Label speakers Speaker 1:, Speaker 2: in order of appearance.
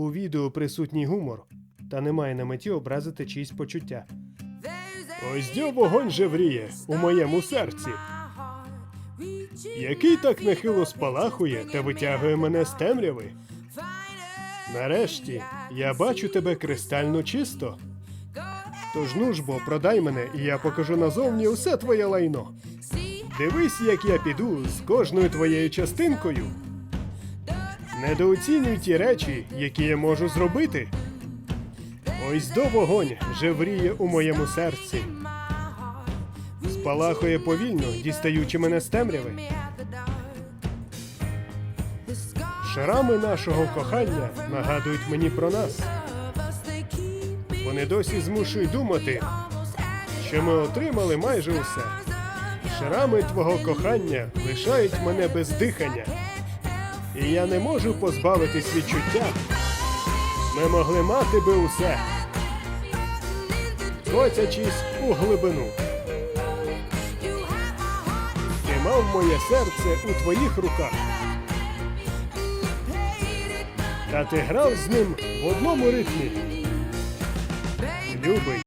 Speaker 1: У відео присутній гумор, та немає на меті образити чиїсь почуття. Ось дьо вогонь жевріє у моєму серці, який так нехило спалахує та витягує мене з темряви. Нарешті я бачу тебе кристально чисто. Тож ну ж бо продай мене, і я покажу назовні усе твоє лайно. Дивись, як я піду з кожною твоєю частинкою. Недооцінюй ті речі, які я можу зробити. Ось до вогонь жевріє у моєму серці. Спалахує повільно, дістаючи мене з темряви. Шрами нашого кохання нагадують мені про нас. Вони досі змушують думати, що ми отримали майже усе. Шрами твого кохання лишають мене без дихання. І я не можу позбавитись відчуття. Ми могли мати би усе, котячись у глибину. Ти мав моє серце у твоїх руках. Та ти грав з ним в одному ритмі. Любий.